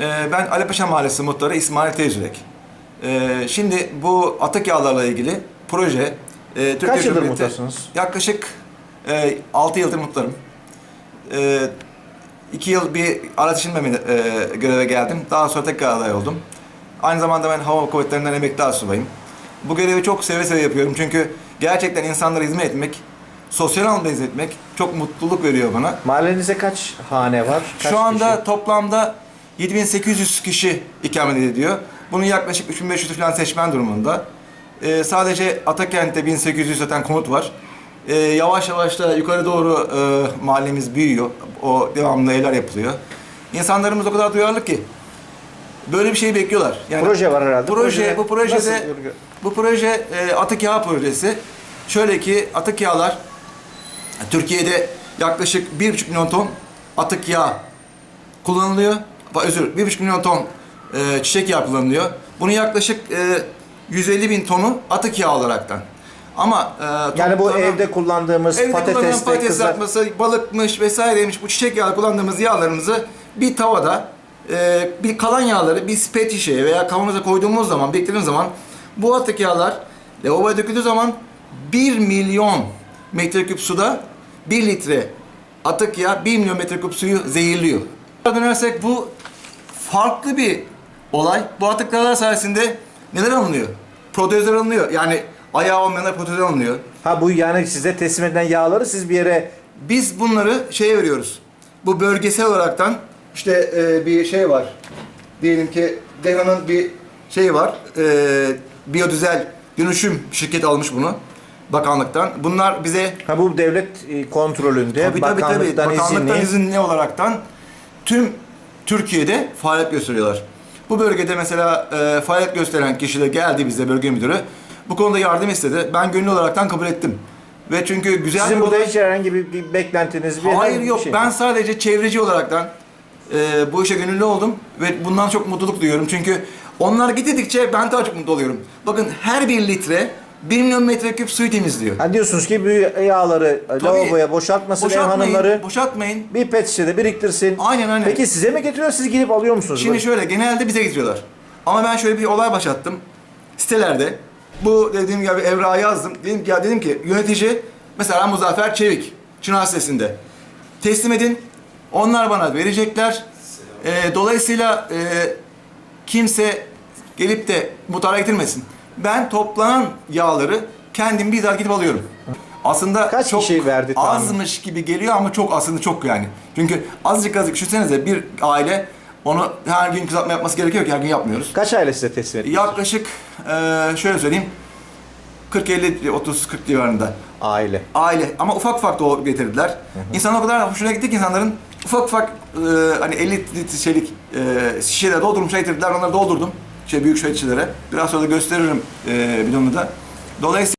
Ee, ben Alipaşa Mahallesi muhtarı İsmail Tezürek. Ee, şimdi bu atık yağlarla ilgili proje e, Türkiye Kaç yıldır Cumhuriyeti- muhtarsınız? Yaklaşık e, 6 yıldır muhtarım. E, 2 yıl bir araç işinmeme e, göreve geldim. Daha sonra tekrar aday oldum. Aynı zamanda ben hava kuvvetlerinden emekli asubayım. Bu görevi çok seve seve yapıyorum çünkü gerçekten insanlara hizmet etmek, sosyal anlamda hizmet etmek çok mutluluk veriyor bana. Mahallenizde kaç hane var? Kaç Şu anda toplamda 7800 kişi ikamet ediyor. Bunun yaklaşık 3500'ü falan seçmen durumunda. Ee, sadece Atakent'te 1800 zaten konut var. Ee, yavaş yavaş da yukarı doğru e, mahallemiz büyüyor. O devamlı evler yapılıyor. İnsanlarımız o kadar duyarlı ki böyle bir şey bekliyorlar. Yani proje var herhalde. Proje, Projede bu projede nasıl- bu proje e, atık yağ projesi. Şöyle ki atık yağlar Türkiye'de yaklaşık 1,5 milyon ton atık yağ kullanılıyor. Özür, 1,5 milyon ton e, çiçek yağı kullanılıyor. Bunun yaklaşık e, 150 bin tonu atık yağ olaraktan. Ama e, Yani bu evde kullandığımız Evde patates kızar... yapması, balıkmış vesaireymiş bu çiçek yağı kullandığımız yağlarımızı bir tavada e, bir kalan yağları bir pet şişeye veya kavanoza koyduğumuz zaman, beklediğimiz zaman bu atık yağlar lavaboya döküldüğü zaman 1 milyon metreküp suda 1 litre atık yağ 1 milyon metreküp suyu zehirliyor. Dönersek bu farklı bir olay. Bu atık yağlar sayesinde neler alınıyor? Protezler alınıyor. Yani ayağı olmayanlar protezler alınıyor. Ha bu yani size teslim edilen yağları siz bir yere Biz bunları şeye veriyoruz. Bu bölgesel olaraktan işte e, bir şey var. Diyelim ki DEHA'nın bir şey var. E, biyodüzel dönüşüm şirketi almış bunu bakanlıktan. Bunlar bize ha bu devlet e, kontrolünde tabii tabii tabii bakanlıktan bakanlıktan izinli olaraktan tüm Türkiye'de faaliyet gösteriyorlar. Bu bölgede mesela e, faaliyet gösteren kişi de geldi bize bölge müdürü. Bu konuda yardım istedi. Ben gönüllü olaraktan kabul ettim. Ve çünkü güzel Sizin burada hiç herhangi bir, bir beklentiniz bir Hayır herhangi bir yok. şey ben sadece çevreci olaraktan e, bu işe gönüllü oldum ve bundan çok mutluluk duyuyorum. Çünkü onlar gittikçe ben daha çok mutlu oluyorum. Bakın her bir litre 1 milyon metreküp suyu temizliyor. Ha diyorsunuz ki bu yağları lavaboya boşaltmasın ev boşaltmayın, hanımları boşaltmayın. bir pet şişede biriktirsin. Aynen aynen. Peki size mi getiriyor siz gidip alıyor musunuz? Şimdi böyle? şöyle genelde bize getiriyorlar. Ama ben şöyle bir olay başlattım. Sitelerde bu dediğim gibi evrağı yazdım. Dedim ki, ya dedim ki yönetici mesela Muzaffer Çevik Çınar sitesinde teslim edin. Onlar bana verecekler. Ee, dolayısıyla e, kimse gelip de mutara getirmesin. Ben toplanan yağları kendim bizzat gidip alıyorum. Aslında Kaç çok kişi verdi tahmin? azmış gibi geliyor ama çok aslında çok yani. Çünkü azıcık azıcık düşünsenize bir aile onu her gün kızartma yapması gerekiyor ki her gün yapmıyoruz. Kaç aile size teslim etti? Yaklaşık eee, şöyle söyleyeyim 40-50 30-40 civarında Aile. aile ama ufak ufak da getirdiler. İnsan o kadar hoşuna gitti ki insanların ufak ufak eee, hani 50 litrelik eee şişeler doldurmuşlar getirdiler onları doldurdum. Şey büyük şişelere. Biraz sonra da gösteririm eee bidonu da. Dolayısıyla